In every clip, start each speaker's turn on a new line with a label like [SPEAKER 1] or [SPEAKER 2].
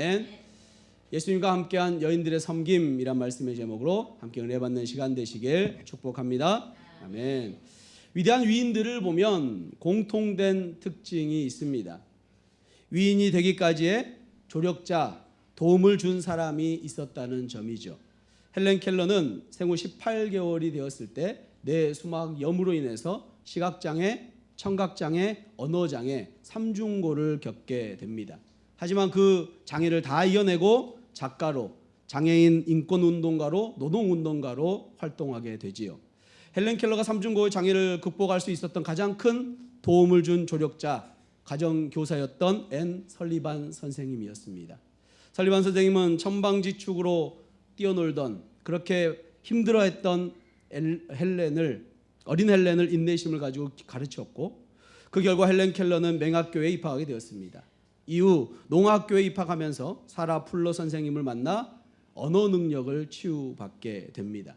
[SPEAKER 1] 엔 예수님과 함께한 여인들의 섬김이란 말씀의 제목으로 함께 은혜 받는 시간 되시길 축복합니다. 아멘. 위대한 위인들을 보면 공통된 특징이 있습니다. 위인이 되기까지의 조력자, 도움을 준 사람이 있었다는 점이죠. 헬렌 켈러는 생후 18개월이 되었을 때뇌 수막 염으로 인해서 시각장애, 청각장애, 언어장애, 삼중고를 겪게 됩니다. 하지만 그 장애를 다 이겨내고 작가로 장애인 인권 운동가로 노동 운동가로 활동하게 되지요. 헬렌 켈러가 삼중고의 장애를 극복할 수 있었던 가장 큰 도움을 준 조력자 가정 교사였던 앤 설리반 선생님이었습니다. 설리반 선생님은 천방지축으로 뛰어놀던 그렇게 힘들어했던 헬렌을 어린 헬렌을 인내심을 가지고 가르쳤고 그 결과 헬렌 켈러는 맹학교에 입학하게 되었습니다. 이후 농학교에 입학하면서 사라 풀러 선생님을 만나 언어 능력을 치유받게 됩니다.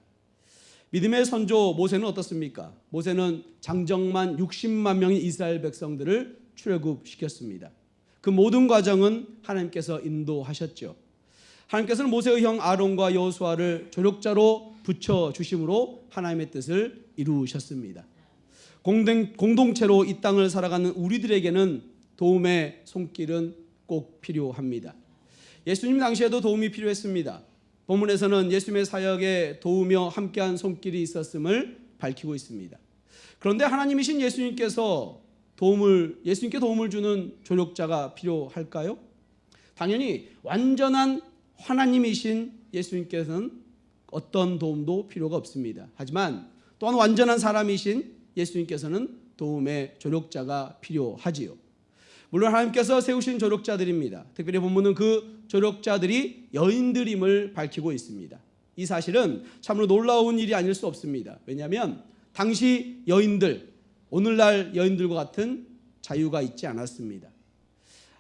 [SPEAKER 1] 믿음의 선조 모세는 어떻습니까? 모세는 장정만 60만 명의 이스라엘 백성들을 출애굽시켰습니다. 그 모든 과정은 하나님께서 인도하셨죠. 하나님께서는 모세의 형 아론과 여호수아를 조력자로 붙여 주심으로 하나님의 뜻을 이루셨습니다. 공동, 체로이 땅을 살아가는 우리들에게는 도움의 손길은 꼭 필요합니다. 예수님 당시에도 도움이 필요했습니다. 본문에서는 예수님의 사역에 도우며 함께한 손길이 있었음을 밝히고 있습니다. 그런데 하나님이신 예수님께서 도움을 예수님께 도움을 주는 조력자가 필요할까요? 당연히 완전한 하나님이신 예수님께서는 어떤 도움도 필요가 없습니다. 하지만 또한 완전한 사람이신 예수님께서는 도움의 조력자가 필요하지요. 물론 하나님께서 세우신 조력자들입니다. 특별히 본문은 그 조력자들이 여인들임을 밝히고 있습니다. 이 사실은 참으로 놀라운 일이 아닐 수 없습니다. 왜냐하면 당시 여인들, 오늘날 여인들과 같은 자유가 있지 않았습니다.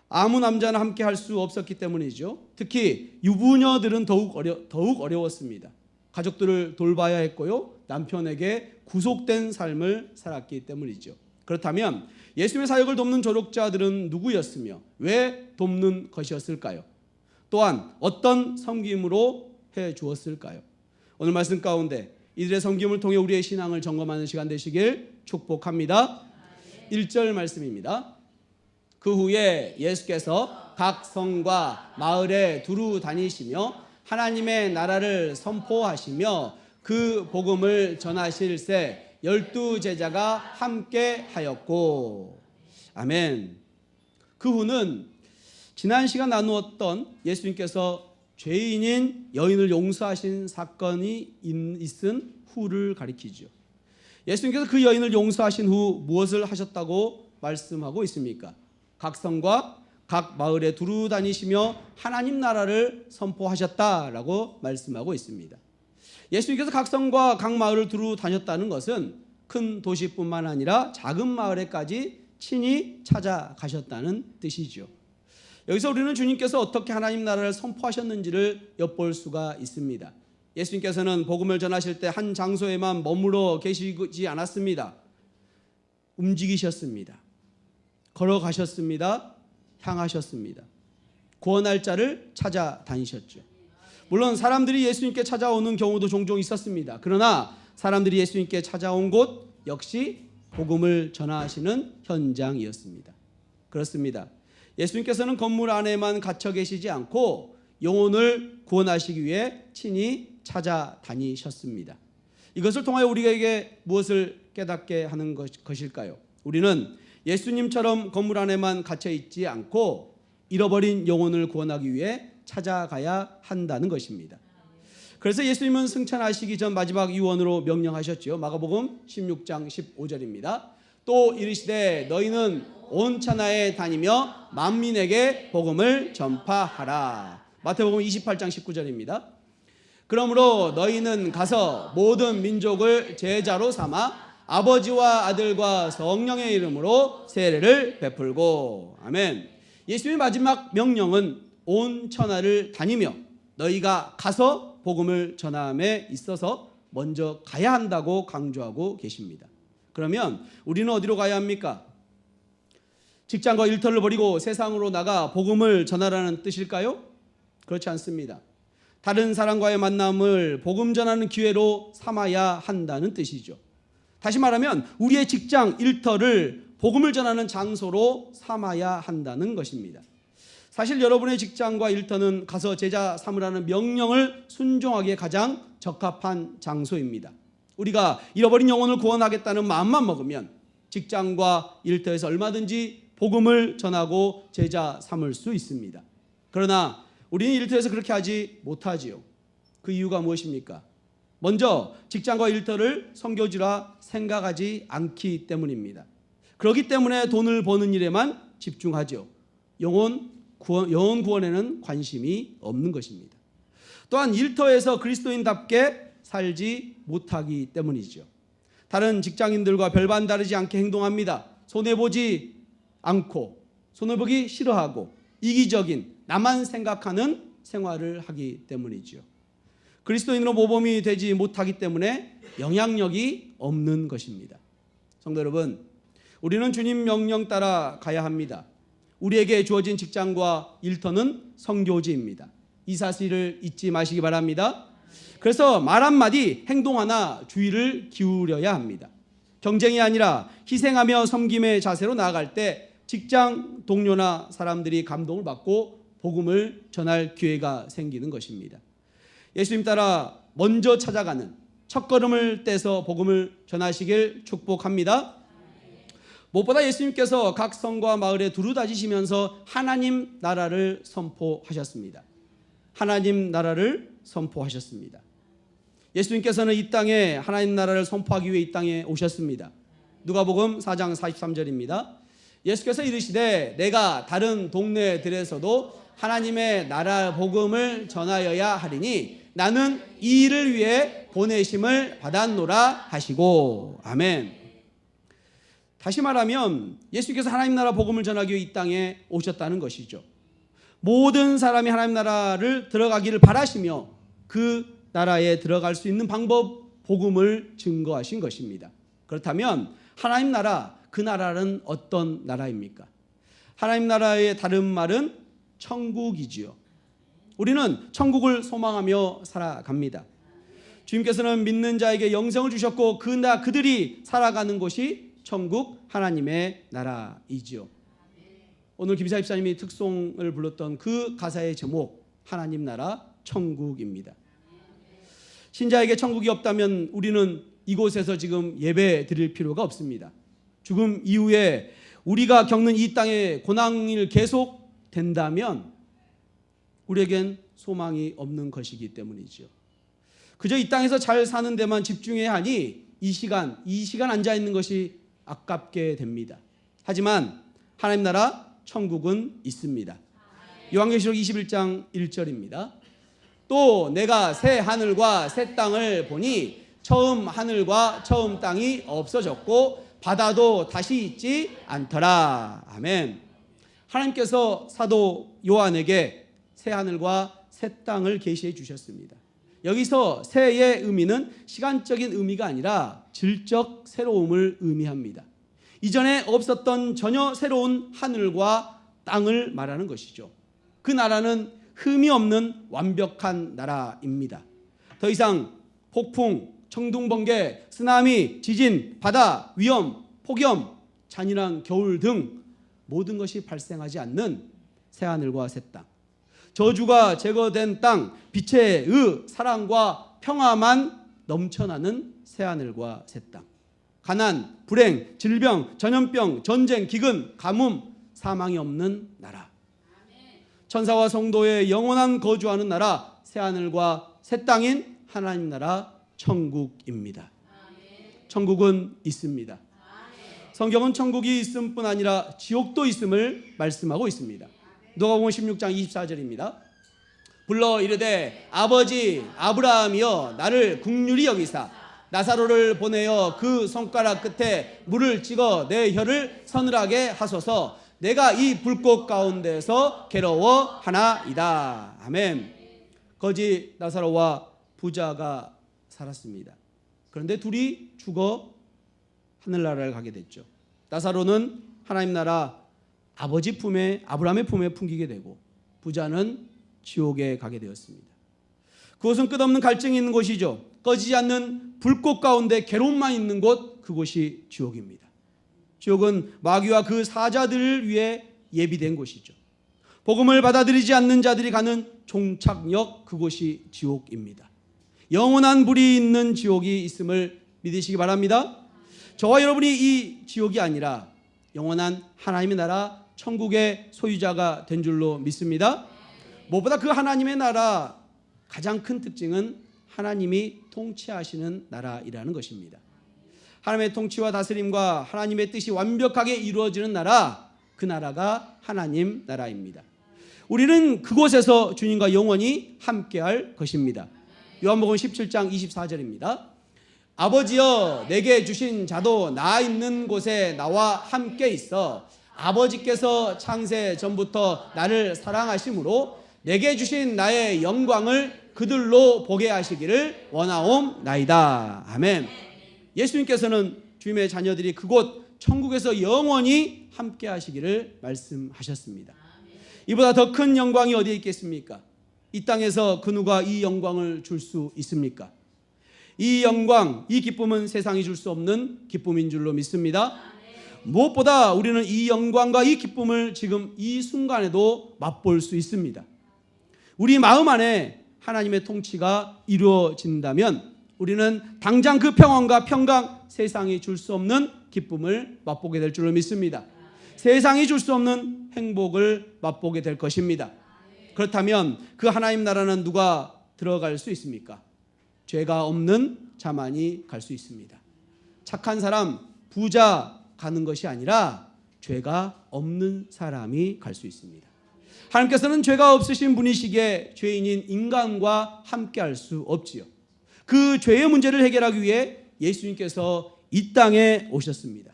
[SPEAKER 1] 아무 남자나 함께 할 수 없었기 때문이죠. 특히 유부녀들은 더욱, 어려, 더욱 어려웠습니다. 가족들을 돌봐야 했고요. 남편에게 구속된 삶을 살았기 때문이죠. 그렇다면 예수님의 사역을 돕는 조력자들은 누구였으며 왜 돕는 것이었을까요? 또한 어떤 섬김으로 해 주었을까요? 오늘 말씀 가운데 이들의 섬김을 통해 우리의 신앙을 점검하는 시간 되시길 축복합니다. 1절 말씀입니다. 그 후에 예수께서 각 성과 마을에 두루 다니시며 하나님의 나라를 선포하시며 그 복음을 전하실세 열두 제자가 함께 하였고 아멘. 그 후는 지난 시간 나누었던 예수님께서 죄인인 여인을 용서하신 사건이 있은 후를 가리키죠. 예수님께서 그 여인을 용서하신 후 무엇을 하셨다고 말씀하고 있습니까? 각 성과 각 마을에 두루 다니시며 하나님 나라를 선포하셨다라고 말씀하고 있습니다. 예수님께서 각 성과 각 마을을 두루 다녔다는 것은 큰 도시뿐만 아니라 작은 마을에까지 친히 찾아가셨다는 뜻이죠. 여기서 우리는 주님께서 어떻게 하나님 나라를 선포하셨는지를 엿볼 수가 있습니다. 예수님께서는 복음을 전하실 때 한 장소에만 머물러 계시지 않았습니다. 움직이셨습니다. 걸어가셨습니다. 향하셨습니다. 구원할 자를 찾아다니셨죠. 물론 사람들이 예수님께 찾아오는 경우도 종종 있었습니다. 그러나 사람들이 예수님께 찾아온 곳 역시 복음을 전하시는 현장이었습니다. 그렇습니다. 예수님께서는 건물 안에만 갇혀 계시지 않고 영혼을 구원하시기 위해 친히 찾아다니셨습니다. 이것을 통하여 우리에게 무엇을 깨닫게 하는 것일까요? 우리는 예수님처럼 건물 안에만 갇혀 있지 않고 잃어버린 영혼을 구원하기 위해 찾아가야 한다는 것입니다. 그래서 예수님은 승천하시기 전 마지막 유언으로 명령하셨지 마가복음 16장 15절입니다. 또 이르시되 너희는 온 천하에 다니며 만민에게 복음을 전파하라. 마태복음 28장 19절입니다. 그러므로 너희는 가서 모든 민족을 제자로 삼아 아버지와 아들과 성령의 이름으로 세례를 베풀고 아멘. 예수님의 마지막 명령은 온 천하를 다니며 너희가 가서 복음을 전함에 있어서 먼저 가야 한다고 강조하고 계십니다. 그러면 우리는 어디로 가야 합니까? 직장과 일터를 버리고 세상으로 나가 복음을 전하라는 뜻일까요? 그렇지 않습니다. 다른 사람과의 만남을 복음 전하는 기회로 삼아야 한다는 뜻이죠. 다시 말하면 우리의 직장, 일터를 복음을 전하는 장소로 삼아야 한다는 것입니다. 사실 여러분의 직장과 일터는 가서 제자 삼으라는 명령을 순종하기에 가장 적합한 장소입니다. 우리가 잃어버린 영혼을 구원하겠다는 마음만 먹으면 직장과 일터에서 얼마든지 복음을 전하고 제자 삼을 수 있습니다. 그러나 우리는 일터에서 그렇게 하지 못하지요. 그 이유가 무엇입니까? 먼저 직장과 일터를 선교지라 생각하지 않기 때문입니다. 그렇기 때문에 돈을 버는 일에만 집중하죠. 영혼 구원, 영원 구원에는 관심이 없는 것입니다. 또한 일터에서 그리스도인답게 살지 못하기 때문이죠. 다른 직장인들과 별반 다르지 않게 행동합니다. 손해보지 않고 손해보기 싫어하고 이기적인 나만 생각하는 생활을 하기 때문이지 그리스도인으로 모범이 되지 못하기 때문에 영향력이 없는 것입니다. 성도 여러분, 우리는 주님 명령 따라 가야 합니다. 우리에게 주어진 직장과 일터는 성교지입니다. 이 사실을 잊지 마시기 바랍니다. 그래서 말 한마디, 행동 하나 주의를 기울여야 합니다. 경쟁이 아니라 희생하며 섬김의 자세로 나아갈 때 직장 동료나 사람들이 감동을 받고 복음을 전할 기회가 생기는 것입니다. 예수님 따라 먼저 찾아가는 첫걸음을 떼서 복음을 전하시길 축복합니다. 무엇보다 예수님께서 각 성과 마을에 두루 다지시면서 하나님 나라를 선포하셨습니다. 하나님 나라를 선포하셨습니다. 예수님께서는 이 땅에 하나님 나라를 선포하기 위해 이 땅에 오셨습니다. 누가복음 4장 43절입니다. 예수께서 이르시되 내가 다른 동네들에서도 하나님의 나라 복음을 전하여야 하리니 나는 이 일을 위해 보내심을 받았노라 하시고 아멘. 다시 말하면 예수께서 하나님 나라 복음을 전하기 위해 이 땅에 오셨다는 것이죠. 모든 사람이 하나님 나라를 들어가기를 바라시며 그 나라에 들어갈 수 있는 방법 복음을 증거하신 것입니다. 그렇다면 하나님 나라 그 나라는 어떤 나라입니까? 하나님 나라의 다른 말은 천국이지요. 우리는 천국을 소망하며 살아갑니다. 주님께서는 믿는 자에게 영생을 주셨고 그나 그들이 살아가는 곳이 천국 하나님의 나라이지요. 오늘 김사 입사님이 특송을 불렀던 그 가사의 제목 하나님 나라 천국입니다. 신자에게 천국이 없다면 우리는 이곳에서 지금 예배 드릴 필요가 없습니다. 죽음 이후에 우리가 겪는 이 땅의 고난일 계속 된다면 우리에겐 소망이 없는 것이기 때문이지 그저 이 땅에서 잘 사는 데만 집중해야 하니 이 시간, 이 시간 앉아 있는 것이 아깝게 됩니다. 하지만 하나님 나라 천국은 있습니다. 요한계시록 21장 1절입니다. 또 내가 새 하늘과 새 땅을 보니 처음 하늘과 처음 땅이 없어졌고 바다도 다시 있지 않더라. 아멘. 하나님께서 사도 요한에게 새 하늘과 새 땅을 계시해 주셨습니다. 여기서 새의 의미는 시간적인 의미가 아니라 질적 새로움을 의미합니다. 이전에 없었던 전혀 새로운 하늘과 땅을 말하는 것이죠. 그 나라는 흠이 없는 완벽한 나라입니다. 더 이상 폭풍, 청둥번개, 쓰나미, 지진, 바다, 위험, 폭염, 잔인한 겨울 등 모든 것이 발생하지 않는 새하늘과 새 땅. 저주가 제거된 땅, 빛의 사랑과 평화만 넘쳐나는 새하늘과 새 땅. 가난, 불행, 질병, 전염병, 전쟁, 기근, 가뭄, 사망이 없는 나라. 천사와 성도의 영원한 거주하는 나라, 새하늘과 새 땅인 하나님 나라, 천국입니다. 천국은 있습니다. 성경은 천국이 있음 뿐 아니라 지옥도 있음을 말씀하고 있습니다. 누가 보면 16장 24절입니다. 불러 이르되 아버지 아브라함이여 나를 국률이 여기사 나사로를 보내어 그 손가락 끝에 물을 찍어 내 혀를 서늘하게 하소서 내가 이 불꽃 가운데서 괴로워하나이다. 아멘. 거지 나사로와 부자가 살았습니다. 그런데 둘이 죽어 하늘나라를 가게 됐죠. 나사로는 하나님 나라 아버지 품에 아브라함의 품에 풍기게 되고 부자는 지옥에 가게 되었습니다. 그것은 끝없는 갈증이 있는 곳이죠. 꺼지지 않는 불꽃 가운데 괴로움만 있는 곳, 그곳이 지옥입니다. 지옥은 마귀와 그 사자들을 위해 예비된 곳이죠. 복음을 받아들이지 않는 자들이 가는 종착역, 그곳이 지옥입니다. 영원한 불이 있는 지옥이 있음을 믿으시기 바랍니다. 저와 여러분이 이 지옥이 아니라 영원한 하나님의 나라, 천국의 소유자가 된 줄로 믿습니다. 무엇보다 그 하나님의 나라, 가장 큰 특징은 하나님이 통치하시는 나라이라는 것입니다. 하나님의 통치와 다스림과 하나님의 뜻이 완벽하게 이루어지는 나라, 그 나라가 하나님 나라입니다. 우리는 그곳에서 주님과 영원히 함께할 것입니다. 요한복음 17장 24절입니다. 아버지여 내게 주신 자도 나 있는 곳에 나와 함께 있어 아버지께서 창세 전부터 나를 사랑하심으로 내게 주신 나의 영광을 그들로 보게 하시기를 원하옵나이다. 아멘. 예수님께서는 주님의 자녀들이 그곳 천국에서 영원히 함께 하시기를 말씀하셨습니다. 이보다 더 큰 영광이 어디에 있겠습니까? 이 땅에서 그 누가 이 영광을 줄 수 있습니까? 이 영광, 이 기쁨은 세상이 줄 수 없는 기쁨인 줄로 믿습니다. 무엇보다 우리는 이 영광과 이 기쁨을 지금 이 순간에도 맛볼 수 있습니다. 우리 마음 안에 하나님의 통치가 이루어진다면 우리는 당장 그평온과 평강 세상이 줄 수 없는 기쁨을 맛보게 될 줄로 믿습니다. 세상이 줄 수 없는 행복을 맛보게 될 것입니다. 그렇다면 그 하나님 나라는 누가 들어갈 수 있습니까? 죄가 없는 자만이 갈 수 있습니다. 착한 사람, 부자 가는 것이 아니라 죄가 없는 사람이 갈 수 있습니다. 하나님께서는 죄가 없으신 분이시기에 죄인인 인간과 함께할 수 없지요. 그 죄의 문제를 해결하기 위해 예수님께서 이 땅에 오셨습니다.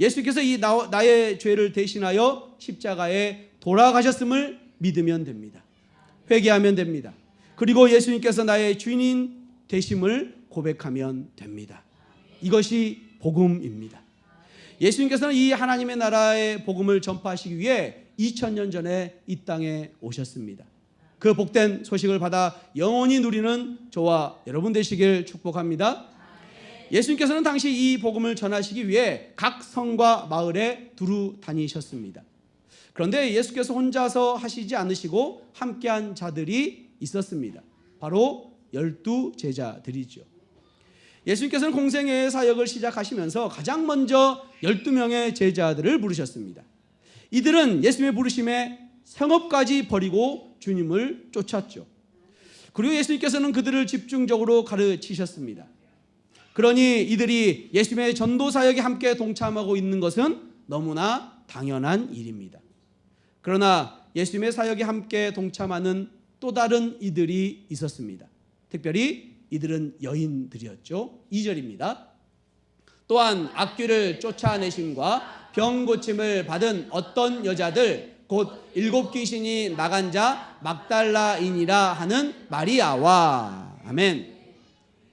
[SPEAKER 1] 예수님께서 이 나, 의 죄를 대신하여 십자가에 돌아가셨음을 믿으면 됩니다. 회개하면 됩니다. 그리고 예수님께서 나의 주인인 되심을 고백하면 됩니다. 이것이 복음입니다. 예수님께서는 이 하나님의 나라의 복음을 전파하시기 위해 2000년 전에 이 땅에 오셨습니다. 그 복된 소식을 받아 영원히 누리는 저와 여러분 되시길 축복합니다. 예수님께서는 당시 이 복음을 전하시기 위해 각 성과 마을에 두루 다니셨습니다. 그런데 예수께서 혼자서 하시지 않으시고 함께한 자들이 있었습니다. 바로 열두 제자들이죠. 예수님께서는 공생의 사역을 시작하시면서 가장 먼저 열두 명의 제자들을 부르셨습니다. 이들은 예수님의 부르심에 생업까지 버리고 주님을 쫓았죠. 그리고 예수님께서는 그들을 집중적으로 가르치셨습니다. 그러니 이들이 예수님의 전도 사역에 함께 동참하고 있는 것은 너무나 당연한 일입니다. 그러나 예수님의 사역에 함께 동참하는 또 다른 이들이 있었습니다. 특별히 이들은 여인들이었죠. 2절입니다. 또한 악귀를 쫓아내심과 병 고침을 받은 어떤 여자들 곧 일곱 귀신이 나간 자 막달라인이라 하는 마리아와 아멘.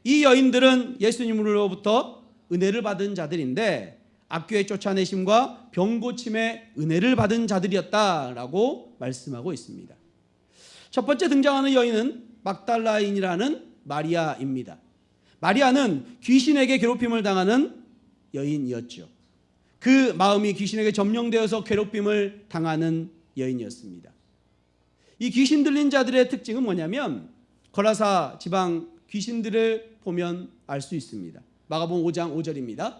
[SPEAKER 1] 이 여인들은 예수님으로부터 은혜를 받은 자들인데 악교의 쫓아내심과 병 고침의 은혜를 받은 자들이었다라고 말씀하고 있습니다. 첫 번째 등장하는 여인은 막달라인이라는 마리아입니다. 마리아는 귀신에게 괴롭힘을 당하는 여인이었죠. 그 마음이 귀신에게 점령되어서 괴롭힘을 당하는 여인이었습니다. 이 귀신 들린 자들의 특징은 뭐냐면 거라사 지방 귀신들을 보면 알 수 있습니다. 마가복음 5장 5절입니다.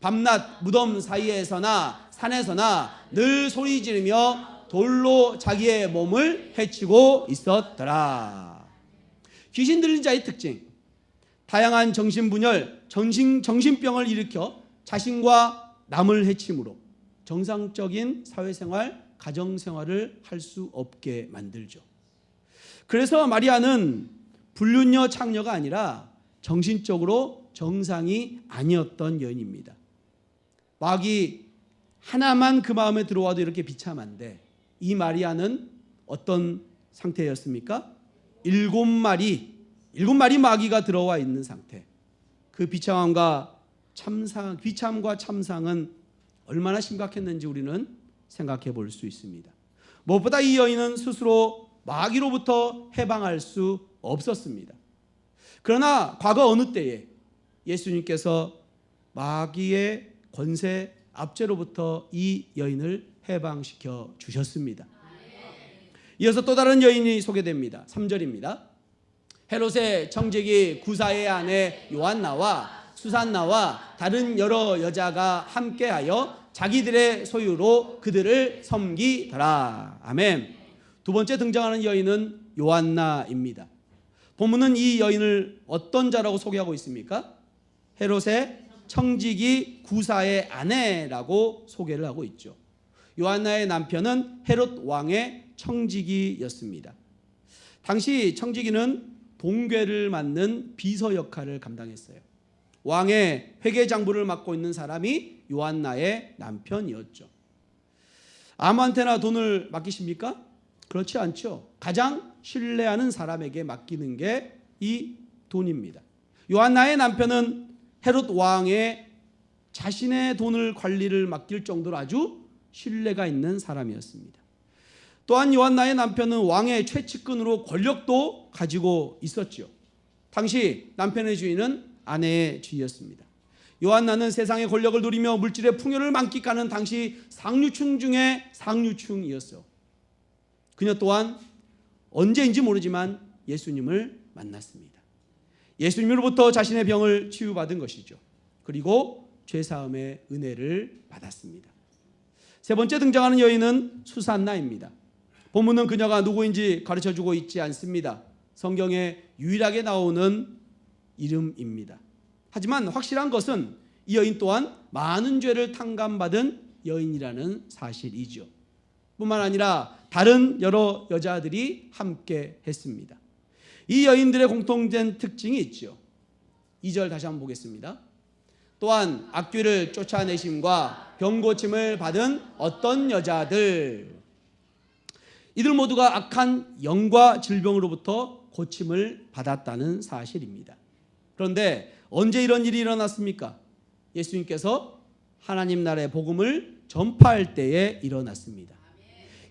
[SPEAKER 1] 밤낮 무덤 사이에서나 산에서나 늘 소리 지르며 돌로 자기의 몸을 해치고 있었더라. 귀신 들린 자의 특징. 다양한 정신분열, 정신, 정신병을 일으켜 자신과 남을 해침으로 정상적인 사회생활, 가정생활을 할 수 없게 만들죠. 그래서 마리아는 불륜녀 창녀가 아니라 정신적으로 정상이 아니었던 여인입니다. 마귀 하나만 그 마음에 들어와도 이렇게 비참한데 이 마리아는 어떤 상태였습니까? 일곱 마리, 일곱 마리 마귀가 들어와 있는 상태. 그 비참함과 참상 귀참과 참상은 얼마나 심각했는지 우리는 생각해 볼 수 있습니다. 무엇보다 이 여인은 스스로 마귀로부터 해방할 수 없었습니다. 그러나 과거 어느 때에 예수님께서 마귀의 권세 압제로부터 이 여인을 해방시켜 주셨습니다. 이어서 또 다른 여인이 소개됩니다. 3절입니다. 헤롯의 청제기 구사의 아내 요한나와 수산나와 다른 여러 여자가 함께하여 자기들의 소유로 그들을 섬기더라. 아멘. 두 번째 등장하는 여인은 요한나입니다. 본문은 이 여인을 어떤 자라고 소개하고 있습니까? 헤롯의 청지기 구사의 아내라고 소개를 하고 있죠. 요한나의 남편은 헤롯 왕의 청지기였습니다. 당시 청지기는 동괴를 맡는 비서 역할을 감당했어요. 왕의 회계 장부를 맡고 있는 사람이 요한나의 남편이었죠. 아무한테나 돈을 맡기십니까? 그렇지 않죠. 가장 신뢰하는 사람에게 맡기는 게 이 돈입니다. 요한나의 남편은 헤롯 왕의 자신의 돈을 관리를 맡길 정도로 아주 신뢰가 있는 사람이었습니다. 또한 요한나의 남편은 왕의 최측근으로 권력도 가지고 있었지 당시 남편의 주인은 아내의 쥐였습니다 요한나는 세상의 권력을 누리며 물질의 풍요를 만끽하는 당시 상류층 중에 상류층이었어요. 그녀 또한 언제인지 모르지만 예수님을 만났습니다. 예수님으로부터 자신의 병을 치유받은 것이죠. 그리고 죄사함의 은혜를 받았습니다. 세 번째 등장하는 여인은 수산나입니다. 본문은 그녀가 누구인지 가르쳐 주고 있지 않습니다. 성경에 유일하게 나오는 이름입니다. 하지만 확실한 것은 이 여인 또한 많은 죄를 탕감받은 여인이라는 사실이죠. 뿐만 아니라 다른 여러 여자들이 함께 했습니다. 이 여인들의 공통된 특징이 있죠. 2절 다시 한번 보겠습니다. 또한 악귀를 쫓아내심과 병고침을 받은 어떤 여자들. 이들 모두가 악한 영과 질병으로부터 고침을 받았다는 사실입니다. 그런데 언제 이런 일이 일어났습니까? 예수님께서 하나님 나라의 복음을 전파할 때에 일어났습니다.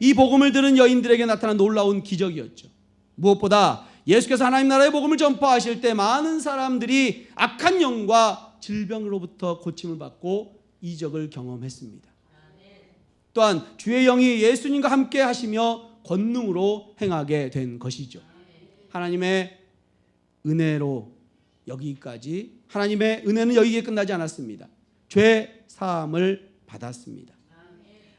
[SPEAKER 1] 이 복음을 들은 여인들에게 나타난 놀라운 기적이었죠. 무엇보다 예수께서 하나님 나라의 복음을 전파하실 때 많은 사람들이 악한 영과 질병으로부터 고침을 받고 이적을 경험했습니다. 또한 주의 영이 예수님과 함께 하시며 권능으로 행하게 된 것이죠. 하나님의 은혜로 여기까지 하나님의 은혜는 여기에 끝나지 않았습니다. 죄 사함을 받았습니다.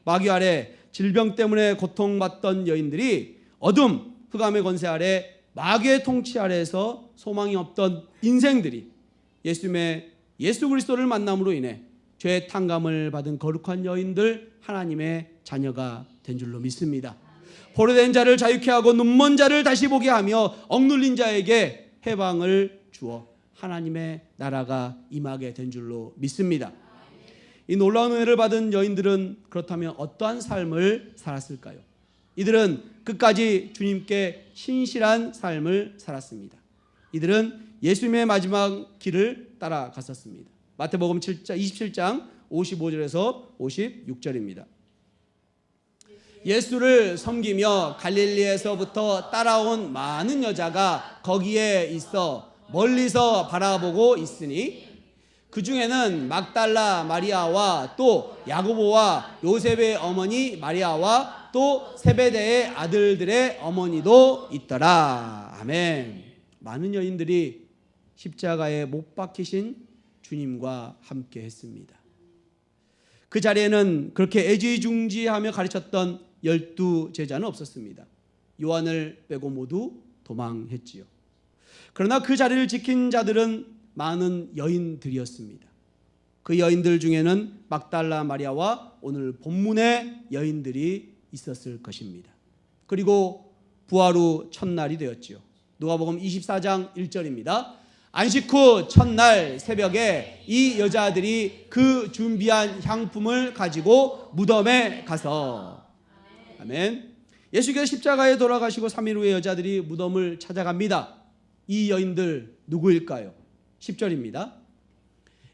[SPEAKER 1] 마귀 아래 질병 때문에 고통받던 여인들이 어둠 흑암의 권세 아래 마귀의 통치 아래에서 소망이 없던 인생들이 예수님의 예수 그리스도를 만남으로 인해 죄의 탕감을 받은 거룩한 여인들 하나님의 자녀가 된 줄로 믿습니다. 포로된 자를 자유케 하고 눈먼 자를 다시 보게 하며 억눌린 자에게 해방을 주어 하나님의 나라가 임하게 된 줄로 믿습니다. 이 놀라운 은혜를 받은 여인들은 그렇다면 어떠한 삶을 살았을까요? 이들은 끝까지 주님께 신실한 삶을 살았습니다. 이들은 예수님의 마지막 길을 따라갔었습니다. 마태복음 27장 55절에서 56절입니다. 예수를 섬기며 갈릴리에서부터 따라온 많은 여자가 거기에 있어 멀리서 바라보고 있으니 그 중에는 막달라 마리아와 또 야고보와 요셉의 어머니 마리아와 또 세베대의 아들들의 어머니도 있더라. 아멘. 많은 여인들이 십자가에 못 박히신 주님과 함께 했습니다. 그 자리에는 그렇게 애지중지하며 가르쳤던 열두 제자는 없었습니다. 요한을 빼고 모두 도망했지요. 그러나 그 자리를 지킨 자들은 많은 여인들이었습니다. 그 여인들 중에는 막달라 마리아와 오늘 본문의 여인들이 있었을 것입니다. 그리고 부활 후 첫날이 되었지요. 누가복음 24장 1절입니다. 안식 후 첫날 새벽에 이 여자들이 그 준비한 향품을 가지고 무덤에 가서 아멘. 예수께서 십자가에 돌아가시고 3일 후에 여자들이 무덤을 찾아갑니다. 이 여인들 누구일까요? 10절입니다.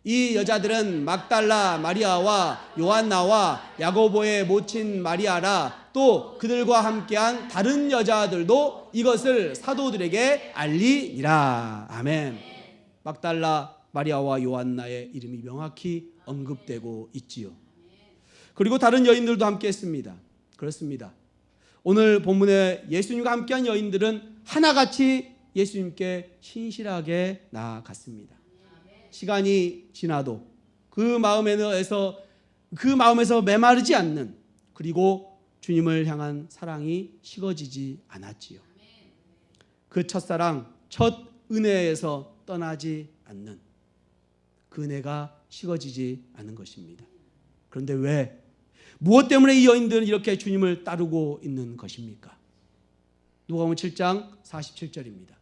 [SPEAKER 1] 이 여자들은 막달라 마리아와 요한나와 야고보의 모친 마리아라 또 그들과 함께한 다른 여자들도 이것을 사도들에게 알리니라. 아멘. 막달라 마리아와 요한나의 이름이 명확히 언급되고 있지요. 그리고 다른 여인들도 함께 했습니다. 그렇습니다. 오늘 본문에 예수님과 함께한 여인들은 하나같이 예수님께 신실하게 나아갔습니다. 시간이 지나도 그 마음에서 그 마음에서 메마르지 않는 그리고 주님을 향한 사랑이 식어지지 않았지요. 그 첫사랑, 첫 은혜에서 떠나지 않는 그 은혜가 식어지지 않은 것입니다. 그런데 왜 무엇 때문에 이 여인들은 이렇게 주님을 따르고 있는 것입니까? 누가복음 7장 47절입니다.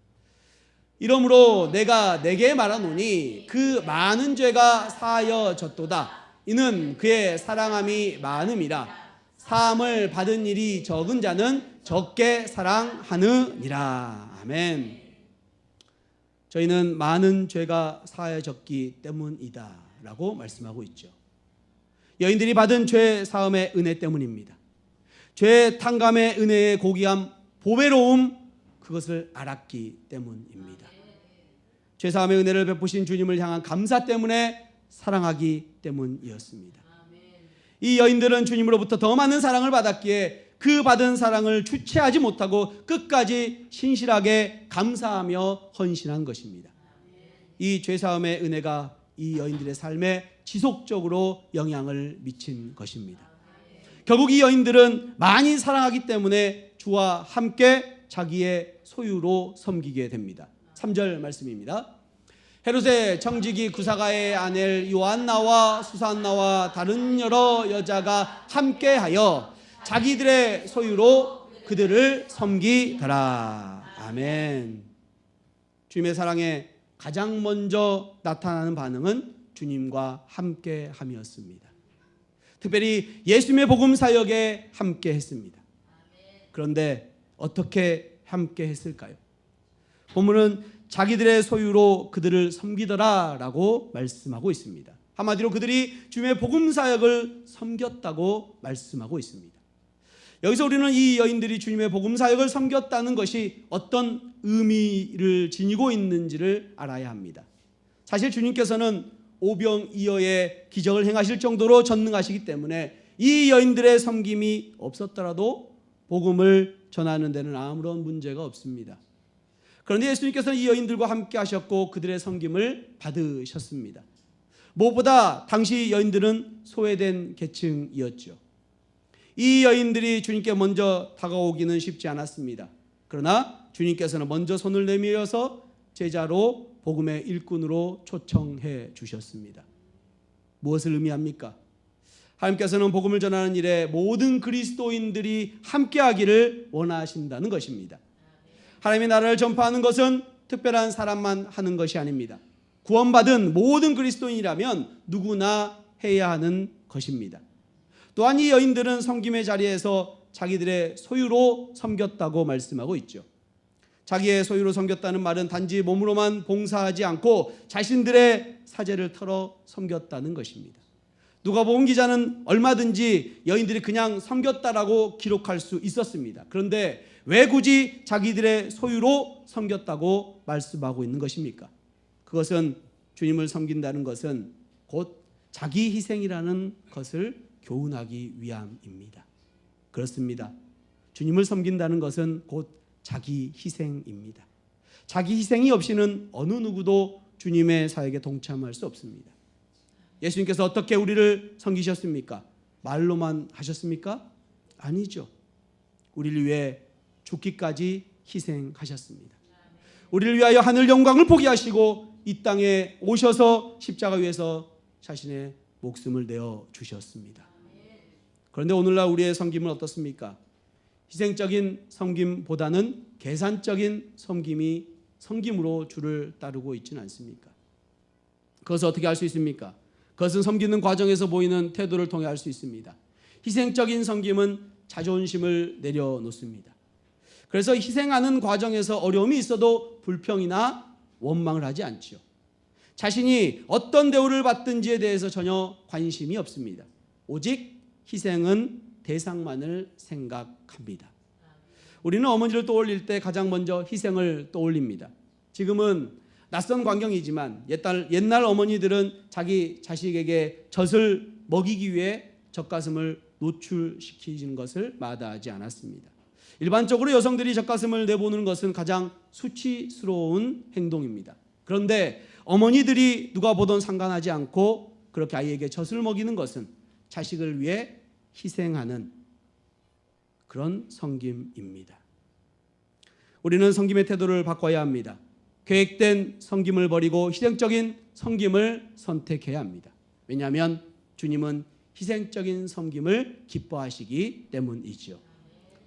[SPEAKER 1] 이러므로 내가 내게 말하노니 그 많은 죄가 사하여졌도다. 이는 그의 사랑함이 많음이라. 사함을 받은 일이 적은 자는 적게 사랑하느니라. 아멘. 저희는 많은 죄가 사하여졌기 때문이다. 라고 말씀하고 있죠. 여인들이 받은 죄 사함의 은혜 때문입니다. 죄 탕감의 은혜의 고귀함, 보배로움, 그것을 알았기 때문입니다. 죄사함의 은혜를 베푸신 주님을 향한 감사 때문에 사랑하기 때문이었습니다. 이 여인들은 주님으로부터 더 많은 사랑을 받았기에 그 받은 사랑을 주체하지 못하고 끝까지 신실하게 감사하며 헌신한 것입니다. 이 죄사함의 은혜가 이 여인들의 삶에 지속적으로 영향을 미친 것입니다. 결국 이 여인들은 많이 사랑하기 때문에 주와 함께 자기의 소유로 섬기게 됩니다. 3절 말씀입니다. 헤롯의 청지기 구사가의 아넬 요한나와 수산나와 다른 여러 여자가 함께하여 자기들의 소유로 그들을 섬기더라. 아멘. 주님의 사랑에 가장 먼저 나타나는 반응은 주님과 함께함이었습니다. 특별히 예수님의 복음 사역에 함께했습니다. 그런데 어떻게 함께했을까요? 본문은 자기들의 소유로 그들을 섬기더라라고 말씀하고 있습니다. 한마디로 그들이 주님의 복음 사역을 섬겼다고 말씀하고 있습니다. 여기서 우리는 이 여인들이 주님의 복음 사역을 섬겼다는 것이 어떤 의미를 지니고 있는지를 알아야 합니다. 사실 주님께서는 오병이어의 기적을 행하실 정도로 전능하시기 때문에 이 여인들의 섬김이 없었더라도 복음을 전하는 데는 아무런 문제가 없습니다. 그런데 예수님께서는 이 여인들과 함께 하셨고 그들의 섬김을 받으셨습니다. 무엇보다 당시 여인들은 소외된 계층이었죠. 이 여인들이 주님께 먼저 다가오기는 쉽지 않았습니다. 그러나 주님께서는 먼저 손을 내밀어서 제자로 복음의 일꾼으로 초청해 주셨습니다. 무엇을 의미합니까? 하나님께서는 복음을 전하는 일에 모든 그리스도인들이 함께하기를 원하신다는 것입니다. 하나님의 나라를 전파하는 것은 특별한 사람만 하는 것이 아닙니다. 구원받은 모든 그리스도인이라면 누구나 해야 하는 것입니다. 또한 이 여인들은 섬김의 자리에서 자기들의 소유로 섬겼다고 말씀하고 있죠. 자기의 소유로 섬겼다는 말은 단지 몸으로만 봉사하지 않고 자신들의 사제를 털어 섬겼다는 것입니다. 누가복음 기자는 얼마든지 여인들이 그냥 섬겼다라고 기록할 수 있었습니다. 그런데 왜 굳이 자기들의 소유로 섬겼다고 말씀하고 있는 것입니까? 그것은 주님을 섬긴다는 것은 곧 자기 희생이라는 것을 교훈하기 위함입니다. 그렇습니다. 주님을 섬긴다는 것은 곧 자기 희생입니다. 자기 희생이 없이는 어느 누구도 주님의 사역에 동참할 수 없습니다. 예수님께서 어떻게 우리를 섬기셨습니까? 말로만 하셨습니까? 아니죠. 우리를 위해 죽기까지 희생하셨습니다. 우리를 위하여 하늘 영광을 포기하시고 이 땅에 오셔서 십자가 위에서 자신의 목숨을 내어 주셨습니다. 그런데 오늘날 우리의 섬김은 어떻습니까? 희생적인 섬김보다는 계산적인 섬김이 섬김으로 주를 따르고 있지는 않습니까? 그것을 어떻게 알수 있습니까? 그것은 섬기는 과정에서 보이는 태도를 통해 알 수 있습니다. 희생적인 섬김은 자존심을 내려놓습니다. 그래서 희생하는 과정에서 어려움이 있어도 불평이나 원망을 하지 않지요. 자신이 어떤 대우를 받든지에 대해서 전혀 관심이 없습니다. 오직 희생은 대상만을 생각합니다. 우리는 어머니를 떠올릴 때 가장 먼저 희생을 떠올립니다. 지금은 낯선 광경이지만 옛날, 옛날 어머니들은 자기 자식에게 젖을 먹이기 위해 젖가슴을 노출시키는 것을 마다하지 않았습니다. 일반적으로 여성들이 젖가슴을 내보는 것은 가장 수치스러운 행동입니다. 그런데 어머니들이 누가 보든 상관하지 않고 그렇게 아이에게 젖을 먹이는 것은 자식을 위해 희생하는 그런 성김입니다. 우리는 성김의 태도를 바꿔야 합니다. 계획된 성김을 버리고 희생적인 성김을 선택해야 합니다. 왜냐하면 주님은 희생적인 성김을 기뻐하시기 때문이지요.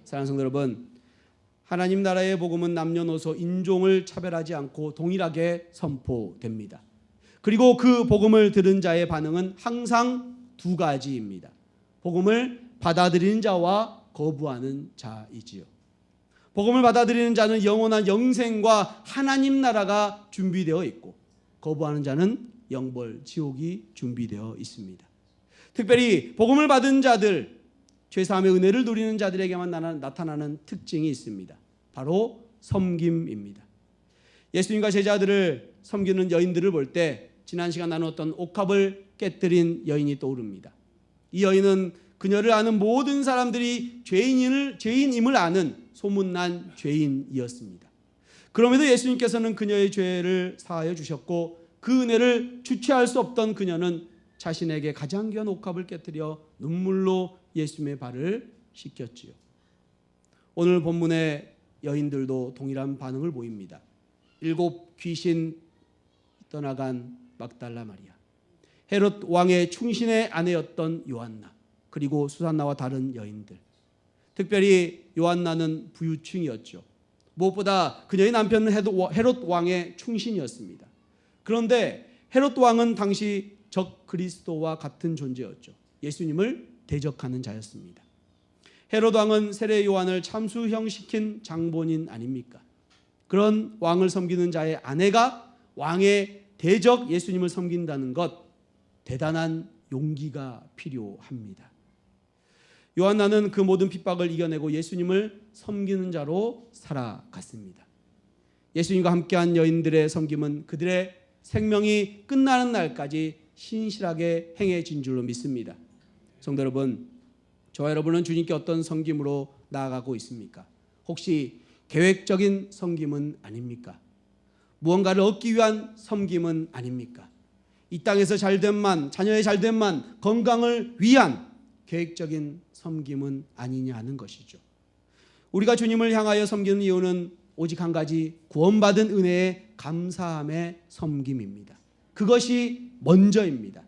[SPEAKER 1] 사랑하는 성도 여러분, 하나님 나라의 복음은 남녀노소 인종을 차별하지 않고 동일하게 선포됩니다. 그리고 그 복음을 들은 자의 반응은 항상 두 가지입니다. 복음을 받아들이는 자와 거부하는 자이지요. 복음을 받아들이는 자는 영원한 영생과 하나님 나라가 준비되어 있고 거부하는 자는 영벌 지옥이 준비되어 있습니다. 특별히 복음을 받은 자들 죄사함의 은혜를 누리는 자들에게만 나타나는 특징이 있습니다. 바로 섬김입니다. 예수님과 제자들을 섬기는 여인들을 볼 때 지난 시간 나누던 옥합을 깨뜨린 여인이 떠오릅니다. 이 여인은 그녀를 아는 모든 사람들이 죄인을, 죄인임을 아는 소문난 죄인이었습니다. 그럼에도 예수님께서는 그녀의 죄를 사하여 주셨고 그 은혜를 주체할 수 없던 그녀는 자신에게 가장 귀한 옥합을 깨뜨려 눈물로 예수님의 발을 씻겼지요. 오늘 본문의 여인들도 동일한 반응을 보입니다. 일곱 귀신 떠나간 막달라 마리아, 헤롯 왕의 충신의 아내였던 요한나, 그리고 수산나와 다른 여인들. 특별히 요한나는 부유층이었죠. 무엇보다 그녀의 남편은 헤롯 왕의 충신이었습니다. 그런데 헤롯 왕은 당시 적 그리스도와 같은 존재였죠. 예수님을 대적하는 자였습니다. 헤롯 왕은 세례 요한을 참수형시킨 장본인 아닙니까? 그런 왕을 섬기는 자의 아내가 왕의 대적 예수님을 섬긴다는 것 대단한 용기가 필요합니다. 요한나는 그 모든 핍박을 이겨내고 예수님을 섬기는 자로 살아갔습니다. 예수님과 함께한 여인들의 섬김은 그들의 생명이 끝나는 날까지 신실하게 행해진 줄로 믿습니다. 성도 여러분, 저와 여러분은 주님께 어떤 섬김으로 나아가고 있습니까? 혹시 계획적인 섬김은 아닙니까? 무언가를 얻기 위한 섬김은 아닙니까? 이 땅에서 잘됨만, 자녀의 잘됨만, 건강을 위한 계획적인 섬김은 아니냐는 것이죠. 우리가 주님을 향하여 섬기는 이유는 오직 한 가지 구원받은 은혜의 감사함의 섬김입니다. 그것이 먼저입니다.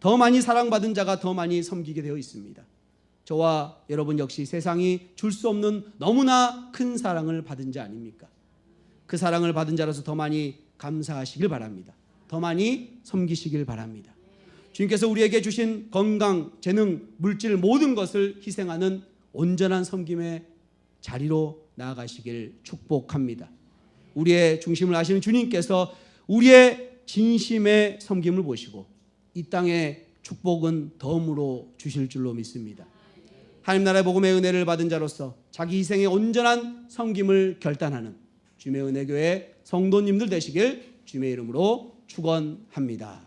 [SPEAKER 1] 더 많이 사랑받은 자가 더 많이 섬기게 되어 있습니다. 저와 여러분 역시 세상이 줄 수 없는 너무나 큰 사랑을 받은 자 아닙니까? 그 사랑을 받은 자로서 더 많이 감사하시길 바랍니다. 더 많이 섬기시길 바랍니다. 주님께서 우리에게 주신 건강, 재능, 물질 모든 것을 희생하는 온전한 섬김의 자리로 나아가시길 축복합니다. 우리의 중심을 아시는 주님께서 우리의 진심의 섬김을 보시고 이 땅에 축복은 덤으로 주실 줄로 믿습니다. 하나님 나라의 복음의 은혜를 받은 자로서 자기 희생의 온전한 섬김을 결단하는 주님의 은혜교회 성도님들 되시길 주님의 이름으로 축원합니다.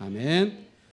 [SPEAKER 1] 아멘.